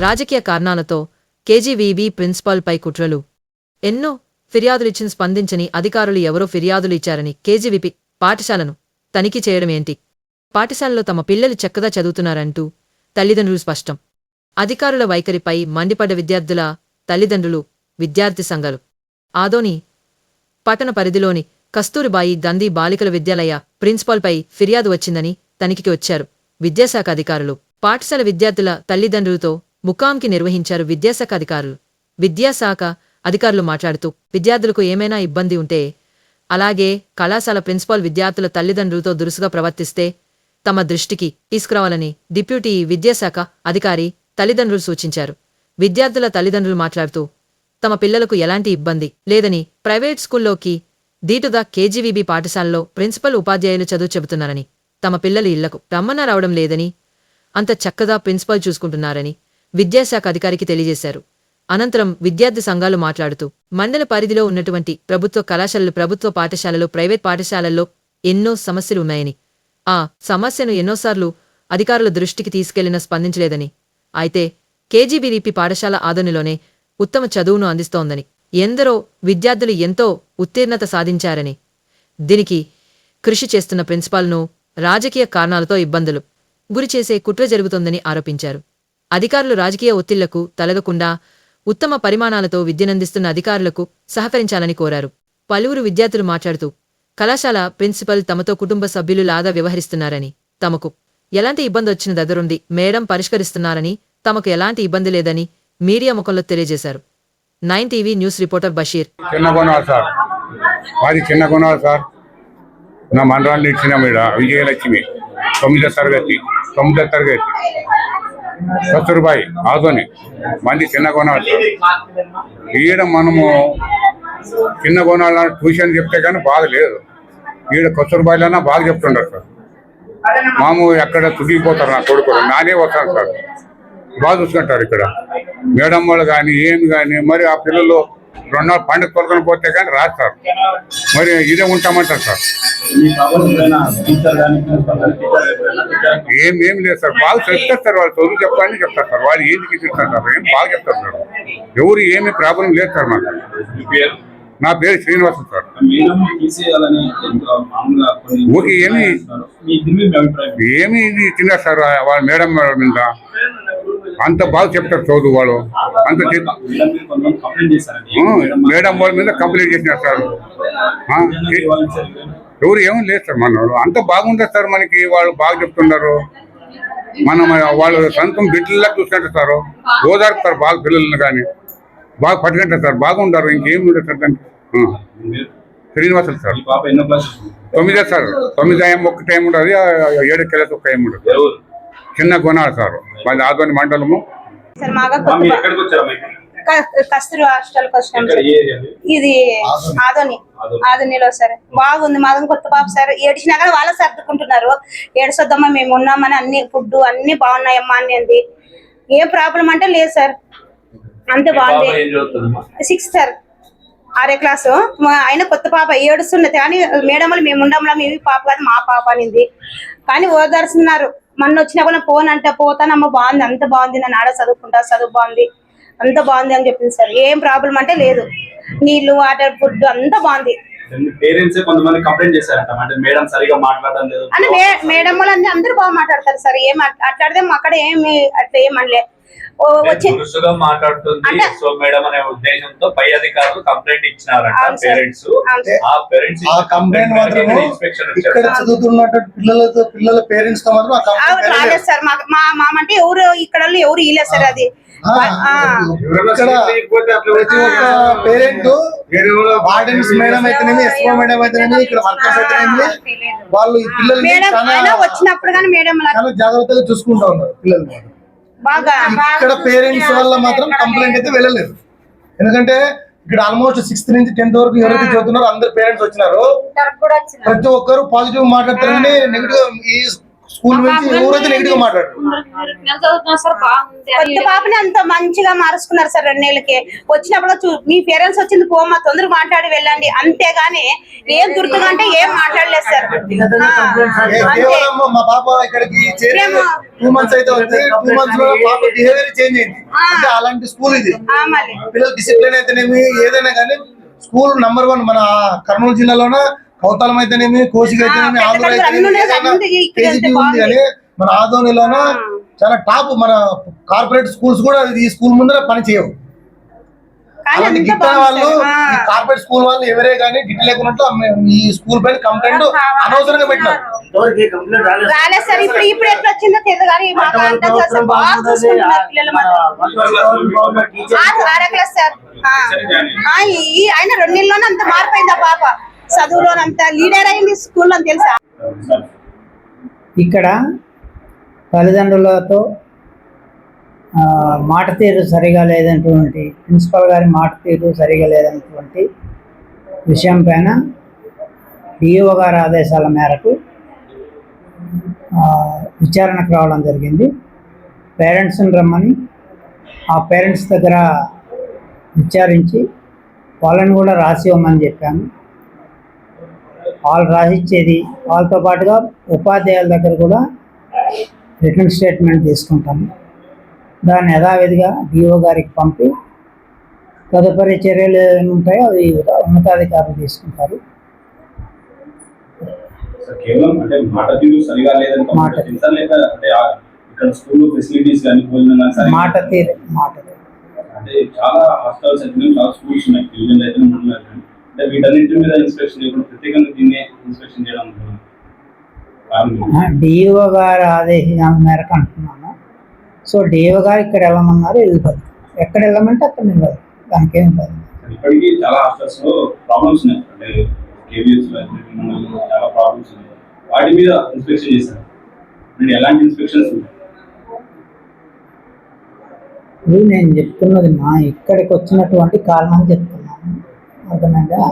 రాజకీయ కారణాలతో కేజీవీబీ ప్రిన్సిపాల్పై కుట్రలు. ఎన్నో ఫిర్యాదులిచ్చిన స్పందించని అధికారులు ఎవరో ఫిర్యాదులు ఇచ్చారని కేజీవీపీ పాఠశాలను తనిఖీ చేయడమేంటి పాఠశాలలో తమ పిల్లలు చక్కగా చదువుతున్నారంటూ తల్లిదండ్రులు స్పష్టం. అధికారుల వైఖరిపై మండిపడ్డ విద్యార్థుల తల్లిదండ్రులు విద్యార్థి సంఘాలు. ఆదోని పట్టణ పరిధిలోని కస్తూరిబాయి గంధీ బాలికల విద్యాలయ ప్రిన్సిపాల్పై ఫిర్యాదు వచ్చిందని తనిఖీకి వచ్చారు విద్యాశాఖ అధికారులు. పాఠశాల విద్యార్థుల తల్లిదండ్రులతో ముకాంకి నిర్వహించారు విద్యాశాఖ అధికారులు విద్యాశాఖ అధికారులు మాట్లాడుతూ విద్యార్థులకు ఏమైనా ఇబ్బంది ఉంటే అలాగే కళాశాల ప్రిన్సిపాల్ విద్యార్థుల తల్లిదండ్రులతో దురుసుగా ప్రవర్తిస్తే తమ దృష్టికి తీసుకురావాలని డిప్యూటీ విద్యాశాఖ అధికారి తల్లిదండ్రులు సూచించారు. విద్యార్థుల తల్లిదండ్రులు మాట్లాడుతూ తమ పిల్లలకు ఎలాంటి ఇబ్బంది లేదని ప్రైవేట్ స్కూల్లోకి దీటుగా కేజీవీబీ పాఠశాలలో ప్రిన్సిపల్ ఉపాధ్యాయులు చదువు చెబుతున్నారని తమ పిల్లలు ఇళ్ళకు రమ్మన రావడం లేదని అంత చక్కగా ప్రిన్సిపల్ చూసుకుంటున్నారని విద్యాశాఖ అధికారికి తెలియజేశారు. అనంతరం విద్యార్థి సంఘాలు మాట్లాడుతూ మండల పరిధిలో ఉన్నటువంటి ప్రభుత్వ కళాశాలలు ప్రభుత్వ పాఠశాలలు ప్రైవేట్ పాఠశాలల్లో ఎన్నో సమస్యలు ఉన్నాయని ఆ సమస్యను ఎన్నోసార్లు అధికారుల దృష్టికి తీసుకెళ్ళినా స్పందించలేదని అయితే కేజీబీడీపీ పాఠశాల ఆదరణలోనే ఉత్తమ చదువును అందిస్తోందని ఎందరో విద్యార్థులు ఎంతో ఉత్తీర్ణత సాధించారని దీనికి కృషి చేస్తున్న ప్రిన్సిపాల్ను రాజకీయ కారణాలతో ఇబ్బందులు గురిచేసే కుట్ర జరుగుతోందని ఆరోపించారు. అధికారులు రాజకీయ ఒత్తిళ్ళకు తలగకుండా ఉత్తమ పరిమాణాలతో విద్యనందిస్తున్న అధికారులకు సహకరించాలని కోరారు. పలువురు విద్యార్థులు మాట్లాడుతూ కళాశాల ప్రిన్సిపల్ తమతో కుటుంబ సభ్యులు లాగా వ్యవహరిస్తున్నారని తమకు ఎలాంటి ఇబ్బంది వచ్చిన దగ్గరుండి మేడం పరిష్కరిస్తున్నారని తమకు ఎలాంటి ఇబ్బంది లేదని మీడియా ముఖంలో తెలియజేశారు. Nine TV news reporter Basheer. చిన్న కొనాలి సార్. మాది చిన్న కొనాలి సార్. నా మండలాన్ని ఇచ్చిన విజయలక్ష్మి. తొమ్మిదో తరగతి తొమ్మిదో తరగతి. కస్తూర్బాయి ఆదోని మంది చిన్న కొనాలి ఈడ మనము చిన్న కొనాలని ట్యూషన్ చెప్తే కానీ బాధ లేదు. ఈడ కస్తూర్బాయిలన్నా బాగా చెప్తుండరు సార్. మాము ఎక్కడ తుడిగిపోతారు నా కొడుకులు నానే వస్తాను సార్. బాగా చూసుకుంటారు ఇక్కడ. మేడం వాళ్ళు కానీ ఏమి కానీ మరి ఆ పిల్లలు రెండు పండుగ తొలకొని పోతే కానీ రాస్తారు. మరి ఇదే ఉంటామంటారు సార్. ఏం ఏం లేదు సార్. బాగా చెప్తారు సార్ వాళ్ళు చదువు చెప్పాలని చెప్తారు సార్. వాళ్ళు ఏంటి చెప్తారు సార్? ఏం బాగా చెప్తారు సార్? ఎవరు ఏమి ప్రాబ్లం లేదు సార్ మాకు. నా పేరు శ్రీనివాసన్ సార్. ఓకే, ఏమి? ఏమి ఇది తిన్నారు సార్? వాళ్ళ మేడం మీద. అంత బాగా చెప్తారు చదువు వాళ్ళు. అంత చెప్- మేడం వాళ్ళ మీద కంప్లైంట్ చేసినారు సార్. ఏ-. ఎవరు ఏమీ లేదు సార్ మన అంత బాగుంటుంది సార్ మనకి? వాళ్ళు బాగా చెప్తున్నారు. మనం వాళ్ళు సొంతం బిడ్డల్లా చూసుకుంటారు సార్. ఓదార్పుతారు బాగా పిల్లల్ని కానీ. బాగా పట్టుకుంటారు సార్. బాగుంటారు ఇంకేం ఉండదు సార్ దానికి. శ్రీనివాసులు సార్. తొమ్మిదే సార్. తొమ్మిది టైం ఒక టైం ఉంటుంది ఏడు కిలోస్ ఒక టైం ఎవరు? చిన్న కొనాలి సార్. మాది ఆదోని మండలము. కస్తూరి హాస్టల్కి వచ్చినాం సార్? ఇది ఆదోని. ఆదోని. ఆదోనిలో సార్. బాగుంది మాదం కొత్త పాప సార్. ఏడిచినా కానీ వాళ్ళే సర్దుకుంటున్నారు. ఏడుసొద్దమ్మా మేము ఉన్నామని అన్ని ఫుడ్ అన్ని బాగున్నాయమ్మా అని అంది ఏ ప్రాబ్లం అంటే లేదు సార్. అంతే బాగుంది. Sixth sir. ఆరే క్లాసు. మా ఆయన కొత్త పాప ఏడుస్తున్నది. కానీ మేడం వాళ్ళు మేము ఉండములా మేము పాప కాదు మా పాప అనింది. కానీ ఓదార్చున్నారు మొన్న వచ్చినా కూడా ఫోన్ అంటే పోతానమ్మ బాగుంది అంత బాగుంది నన్ను ఆడ చదువుకుంటా చదువు బాగుంది అంత బాగుంది అని చెప్పింది సార్. ఏం ప్రాబ్లం అంటే లేదు. నీళ్ళు వాటర్ ఫుడ్ అంతా బాగుంది. మీ పేరెంట్స్ కొంతమంది కంప్లైంట్ చేశారంట. అంటే మేడం సరిగా మాట్లాడడం లేదు. అని మే- మేడం వాళ్ళు అన్ని అందరూ బాగా మాట్లాడతారు సార్. ఏం అట్- అట్లాడితే మా అక్కడ ఏమి అట్లా ఏమనలే మాట్లాడుతుంది సో మేడం అనే ఉద్దేశంతో పై అధికారులు కంప్లైంట్ ఇచ్చినారంట. పేరెంట్స్. ఆ పేరెంట్స్ ఆ కంప్లైంట్ మాత్రం ఇన్స్పెక్షన్ ఇక్కడ పిల్లలతో పిల్లల పేరెంట్స్తో మాత్రం రాలేదు. సార్ మా మా మామ అంటే ఎవరు ఇక్కడ ఎవరు ఇలేదు సార్ అది ఆ, ఆ. ఇక్కడ ప్రతి ఒక్క పేరెంట్ వార్డెన్స్ మేడం అయితేనేమి ఎస్ఓ మేడం అయితేనేమి ఇక్కడ వర్కర్స్ అయితేనేమి వాళ్ళు వచ్చినప్పుడు కానీ మేడం చాలా జాగ్రత్తగా చూసుకుంటా ఉన్నారు పిల్లలు ఇక్కడ పేరెంట్స్ వల్ల మాత్రం కంప్లైంట్ అయితే వెళ్ళలేదు. ఎందుకంటే ఇక్కడ ఆల్మోస్ట్ సిక్స్త్ నుంచి టెన్త్ వరకు ఎవరైతే చదువుతున్నారో అందరు పేరెంట్స్ వచ్చినారు ప్రతి ఒక్కరు పాజిటివ్ మాట్లాడతారని నెగిటివ్ ఈ స్కూల్ నుంచి ఎవరైతే నెగిటివ్ మాట్లాడారు. కొత్త పాపని అంత మంచిగా మార్చుకున్నారు సార్ రెండు నెలలకి వచ్చినప్పుడు చూ- మీ పేరెంట్స్ వచ్చింది పోమా తొందరగా మాట్లాడి వెళ్ళండి. అంతేగాని ఏం దుర్తుగా అంటే ఏం మాట్లాడలేదు సార్. మా పాప ఇక్కడికి టూ మంత్స్ అయితే ఉంది టూ మంత్స్లో పాప బిహేవియర్ చేంజ్ అయింది. అంటే అలాంటి స్కూల్ ఇది. పిల్లల డిసిప్లిన్ అయితేనేమి ఏదైనా కానీ స్కూల్ నంబర్ వన్ మన కర్నూలు జిల్లాలోన కౌతాలం అయితేనేమి కోసిక అయితేనేమి ఆంధ్ర ఉంది కానీ మన ఆదోనిలోన చాలా టాప్ మన కార్పొరేట్ స్కూల్స్ కూడా ఈ స్కూల్ ముందర పని చేయవు. వాళ్ళు కార్పొరేట్ స్కూల్ వాళ్ళు ఎవరే కానీ గిట్ట లేకున్నట్టు అమ్మే- ఈ స్కూల్ పైన కంప్లైంట్ అనవసరంగా పెట్టినారు. ఆయన రెండు నెలల్లోనే అంత మారిపోయింది ఆ పాప? చదువులోనంత లీడర్ అయింది స్కూల్లో తెలుసా? ఇక్కడ తల్లిదండ్రులతో మాట తీరు సరిగా లేనటువంటి ప్రిన్సిపల్ గారి మాట తీరు సరిగా లేదన్నటువంటి విషయం పైన డిఓ గారి ఆదేశాల మేరకు విచారణకు రావడం జరిగింది. పేరెంట్స్ని రమ్మని ఆ పేరెంట్స్ దగ్గర విచారించి వాళ్ళని కూడా రాసి ఇవ్వమని చెప్పాను వాళ్ళు రాసిచ్చేది వాళ్ళతో పాటుగా ఉపాధ్యాయుల దగ్గర కూడా రిటర్న్ స్టేట్మెంట్ తీసుకుంటాము. దాన్ని యథావిధిగా డిఓ గారికి పంపి తదుపరి చర్యలు ఏమి ఉంటాయో అవి ఉన్నతాధికారులు తీసుకుంటారు. మాట తీరు మాట తీరు. అంటే చాలా హాస్టల్స్ అయితే చాలా స్కూల్స్ ఉన్నాయి. అంటే వీటన్నింటి మీద ఇన్స్పెక్షన్ చేయకుండా ప్రత్యేకంగా దీన్ని ఇన్స్పెక్షన్ చేయడం? డిఓ గారి ఆదేశాల మేరకు అంటున్నాను. సో డిఓ గారు ఇక్కడ వెళ్ళమన్నారు వెళ్ళిపోదు ఎక్కడ వెళ్ళమంటే అక్కడ నిలబదు దానికి ఏమి ఉండదు ఇప్పటికీ చాలా హాస్టల్స్లో ప్రాబ్లమ్స్ ఉన్నాయి. అంటే కేవీఎస్ చాలా ప్రాబ్లమ్స్ ఉన్నాయి. వాటి మీద ఇన్స్పెక్షన్ చేశారు. ఎలాంటి ఇన్స్పెక్షన్స్ ఉన్నాయి? నేను చెప్తున్నది మా ఇక్కడికి వచ్చినటువంటి కారణం చెప్తున్నాను అర్థమైందా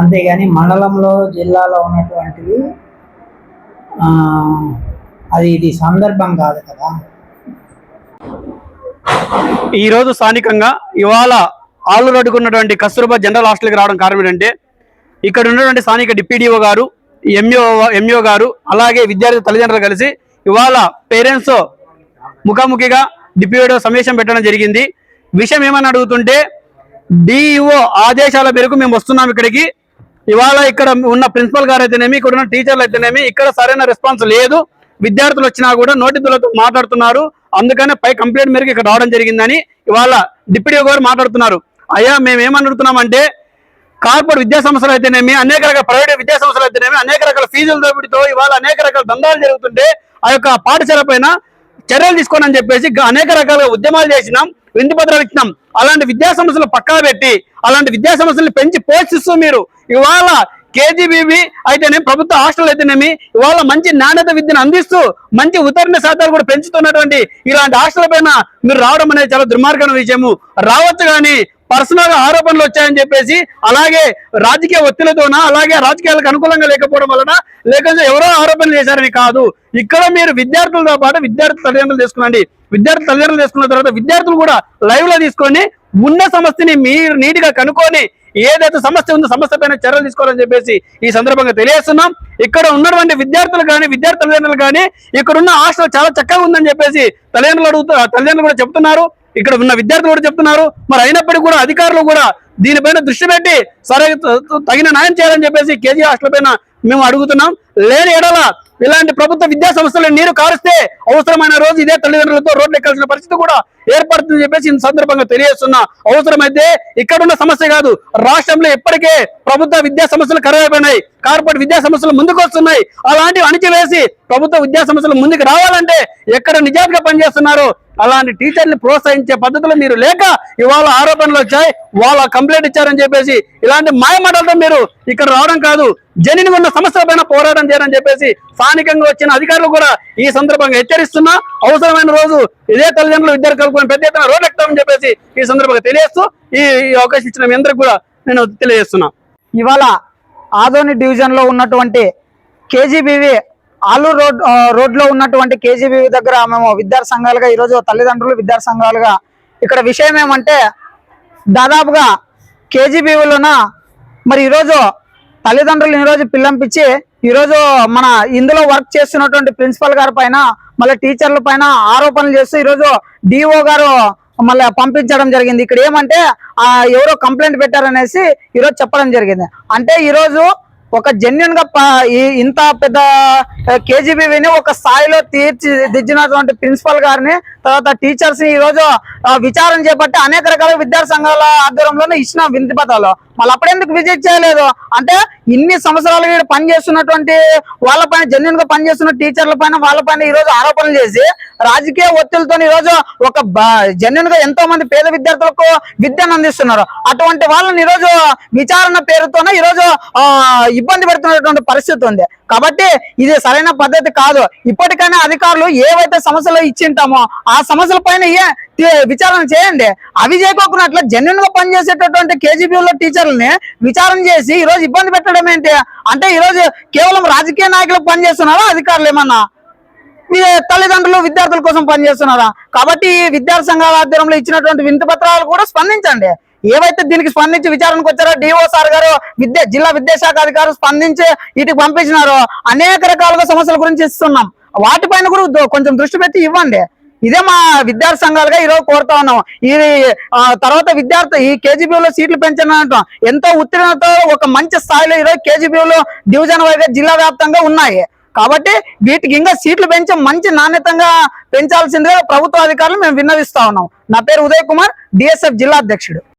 అంతేగాని మండలంలో జిల్లాలో ఉన్నటువంటివి అది ఇది సందర్భం కాదు కదా. ఈ రోజు స్థానికంగా ఇవాళ ఆలు అడుగున్నటువంటి కస్తూర్బా జనరల్ హాస్టల్కి రావడం కారణం ఏంటంటే ఇక్కడ ఉన్నటువంటి స్థానిక డిప్యూడిఓ గారు ఎంఈఓ ఎంఈఓ గారు అలాగే విద్యార్థి తల్లిదండ్రులు కలిసి ఇవాళ పేరెంట్స్ ముఖాముఖిగా డిప్యూడిఓ సమావేశం పెట్టడం జరిగింది. విషయం ఏమని అడుగుతుంటే డిఈఓ ఆదేశాల మేరకు మేము వస్తున్నాం ఇక్కడికి. ఇవాళ ఇక్కడ ఉన్న ప్రిన్సిపల్ గారు అయితేనేమి ఇక్కడ ఉన్న టీచర్లు అయితేనేమి ఇక్కడ సరైన రెస్పాన్స్ లేదు. విద్యార్థులు వచ్చినా కూడా నోటీసులతో మాట్లాడుతున్నారు. అందుకనే పై కంప్లైంట్ మేరకు ఇక్కడ రావడం జరిగిందని ఇవాళ డిప్యూటీ గారు మాట్లాడుతున్నారు. అయ్యా మేము ఏమని అడుగుతున్నామంటే కార్పొరేట్ విద్యా సంస్థలు అయితేనేమి అనేక రకాల ప్రైవేట్ విద్యా సంస్థలు అయితేనేమి అనేక రకాల ఫీజుల దోపిడితో ఇవాళ అనేక రకాల దందాలు జరుగుతుంటే ఆ యొక్క పాఠశాల పైన చర్యలు తీసుకోనని చెప్పేసి అనేక రకాలుగా ఉద్యమాలు చేసినాం. విందు పత్రాలు ఇచ్చినాం. అలాంటి విద్యా సంస్థలు పక్కా పెట్టి అలాంటి విద్యా సంస్థలు పెంచి పోషిస్తూ మీరు. ఇవాళ కేజీబీబీ అయితేనేమి ప్రభుత్వ హాస్టల్ అయితేనేమి ఇవాళ మంచి నాణ్యత విద్యను అందిస్తూ మంచి ఉత్తర్ణ శాతాలు కూడా పెంచుతున్నటువంటి ఇలాంటి హాస్టల్ పైన మీరు రావడం అనేది చాలా దుర్మార్గమైన విషయము. రావచ్చు కానీ పర్సనల్ ఆరోపణలు వచ్చాయని చెప్పేసి అలాగే రాజకీయ ఒత్తిడితోన అలాగే రాజకీయాలకు అనుకూలంగా లేకపోవడం వలన లేకపోతే ఎవరో ఆరోపణలు చేశారని కాదు. ఇక్కడ మీరు విద్యార్థులతో పాటు విద్యార్థి తల్లిదండ్రులు తీసుకునండి విద్యార్థి తల్లిదండ్రులు తీసుకున్న తర్వాత విద్యార్థులు కూడా లైవ్లో తీసుకొని ఉన్న సమస్యని మీరు నీట్గా కనుక్కొని ఏదైతే సమస్య ఉందో సమస్య పైన చర్యలు తీసుకోవాలని చెప్పేసి ఈ సందర్భంగా తెలియజేస్తున్నాం. ఇక్కడ ఉన్నటువంటి విద్యార్థులు కానీ విద్యార్థి తల్లిదండ్రులు కానీ ఇక్కడ ఉన్న హాస్టల్ చాలా చక్కగా ఉందని చెప్పేసి తల్లిదండ్రులు అడుగుతూ తల్లిదండ్రులు కూడా చెప్తున్నారు. ఇక్కడ ఉన్న విద్యార్థులు కూడా చెప్తున్నారు. మరి అయినప్పటికీ కూడా అధికారులు కూడా దీనిపైన దృష్టి పెట్టి సరే తగిన న్యాయం చేయాలని చెప్పేసి కేజీ హాస్టల్ పైన మేము అడుగుతున్నాం లేని ఎడల ఇలాంటి ప్రభుత్వ విద్యా సంస్థలు నీరు కారుస్తే అవసరమైన రోజు ఇదే తల్లిదండ్రులతో రోడ్లు ఎక్కాల్సిన పరిస్థితి కూడా ఏర్పడుతుందని చెప్పేసి ఈ సందర్భంగా తెలియజేస్తున్నా. అవసరమైతే ఇక్కడున్న సమస్య కాదు రాష్ట్రంలో ఇప్పటికే ప్రభుత్వ విద్యా సంస్థలు ఖరాబైపోయినాయి కార్పొరేట్ విద్యా సంస్థలు ముందుకు వస్తున్నాయి. అలాంటివి అణిచివేసి ప్రభుత్వ విద్యా సంస్థలు ముందుకు రావాలంటే ఎక్కడ నిజాయితీగా పనిచేస్తున్నారో అలాంటి టీచర్ని ప్రోత్సహించే పద్ధతులు మీరు లేక ఇవాళ ఆరోపణలు వచ్చాయి వాళ్ళ కంప్లైంట్ ఇచ్చారని చెప్పేసి ఇలాంటి మాయమాటలతో మీరు ఇక్కడ రావడం కాదు. జనిని ఉన్న సమస్యల పైన పోరాటం చేయాలని చెప్పేసి స్థానికంగా వచ్చిన అధికారులు కూడా ఈ సందర్భంగా హెచ్చరిస్తున్నా. అవసరమైన రోజు ఇదే తల్లిదండ్రులు విద్యార్థులు కలుపుకొని పెద్ద ఎత్తున రోడ్లు ఎక్కుతామని చెప్పేసి ఈ సందర్భంగా తెలియజేస్తూ ఈ అవకాశం ఇచ్చిన మీ అందరికి కూడా నేను తెలియజేస్తున్నా. ఇవాళ ఆదోని డివిజన్లో ఉన్నటువంటి కేజీబీవి ఆలూరు రోడ్ రోడ్లో ఉన్నటువంటి కేజీబీ దగ్గర మేము విద్యార్థి సంఘాలుగా ఈరోజు తల్లిదండ్రులు విద్యార్థి సంఘాలుగా ఇక్కడ విషయం ఏమంటే దాదాపుగా కేజీబీవీలోన మరి ఈరోజు తల్లిదండ్రులు ఈరోజు పిల్లంపించి ఈరోజు మన ఇందులో వర్క్ చేస్తున్నటువంటి ప్రిన్సిపల్ గారి పైన మళ్ళీ టీచర్ల పైన ఆరోపణలు చేస్తూ ఈరోజు డిఓ గారు మళ్ళీ పంపించడం జరిగింది. ఇక్కడ ఏమంటే ఆ ఎవరో కంప్లైంట్ పెట్టారనేసి ఈరోజు చెప్పడం జరిగింది. అంటే ఈరోజు ఒక జెన్యున్గా ఇంత పెద్ద కేజీబీని ఒక స్థాయిలో తీర్చిదిద్దినటువంటి ప్రిన్సిపల్ గారిని తర్వాత టీచర్స్ని ఈ రోజు విచారణ చేపట్టి అనేక రకాల విద్యార్థి సంఘాల ఆధ్వర్యంలోనే ఇచ్చిన వినతి పత్రాలు. మళ్ళీ అప్పుడెందుకు విజిట్ చేయలేదు? అంటే ఇన్ని సంవత్సరాలు వీడు పనిచేస్తున్నటువంటి వాళ్ళపైన జెన్యున్గా పనిచేస్తున్న టీచర్ల పైన వాళ్ళపైన ఈ రోజు ఆరోపణలు చేసి రాజకీయ ఒత్తిడితో ఈ రోజు ఒక జెన్యున్గా ఎంతో మంది పేద విద్యార్థులకు విద్యను అందిస్తున్నారు. అటువంటి వాళ్ళని ఈ రోజు విచారణ పేరుతోనే ఈ రోజు ఆ, ఇబ్బంది పెడుతున్నటువంటి పరిస్థితి ఉంది. కాబట్టి ఇది సరైన పద్ధతి కాదు. ఇప్పటికైనా అధికారులు ఏవైతే సమస్యలు ఇచ్చింటామో ఆ ఆ సమస్యల పైన ఏ- విచారణ చేయండి. అవి చేయకోకున్నట్లు జెన్యున్గా పనిచేసేటటువంటి కేజీబీలో టీచర్లని విచారణ చేసి ఈ రోజు ఇబ్బంది పెట్టడం ఏంటి? అంటే ఈ రోజు కేవలం రాజకీయ నాయకులు పనిచేస్తున్నారా అధికారులు ఏమన్నా? మీ తల్లిదండ్రులు విద్యార్థుల కోసం పనిచేస్తున్నారా కాబట్టి ఈ విద్యార్థి సంఘాల ఆధ్వర్యంలో ఇచ్చినటువంటి వింత పత్రాలు కూడా స్పందించండి. ఏవైతే దీనికి స్పందించి విచారణకు వచ్చారో డిఓ సార్ గారు విద్య జిల్లా విద్యాశాఖ అధికారులు స్పందించి వీటికి పంపించినారో. అనేక రకాలుగా సమస్యల గురించి ఇస్తున్నాం. వాటిపైన కూడా కొంచెం దృష్టి పెట్టి ఇవ్వండి. ఇదే మా విద్యార్థి సంఘాలుగా ఈరోజు కోరుతా ఉన్నాం ఈ తర్వాత విద్యార్థి ఈ కేజీబీలో సీట్లు పెంచడం ఎంతో ఉత్తీర్ణతో ఒక మంచి స్థాయిలో ఈరోజు కేజీబీలో డివిజన్ వైజ్ జిల్లా వ్యాప్తంగా ఉన్నాయి. కాబట్టి వీటికి ఇంకా సీట్లు పెంచి మంచి నాణ్యతంగా పెంచాల్సిందిగా ప్రభుత్వ అధికారులు మేము విన్నవిస్తా ఉన్నాం. నా పేరు ఉదయ్ కుమార్ డిఎస్ఎఫ్ జిల్లా అధ్యక్షుడు.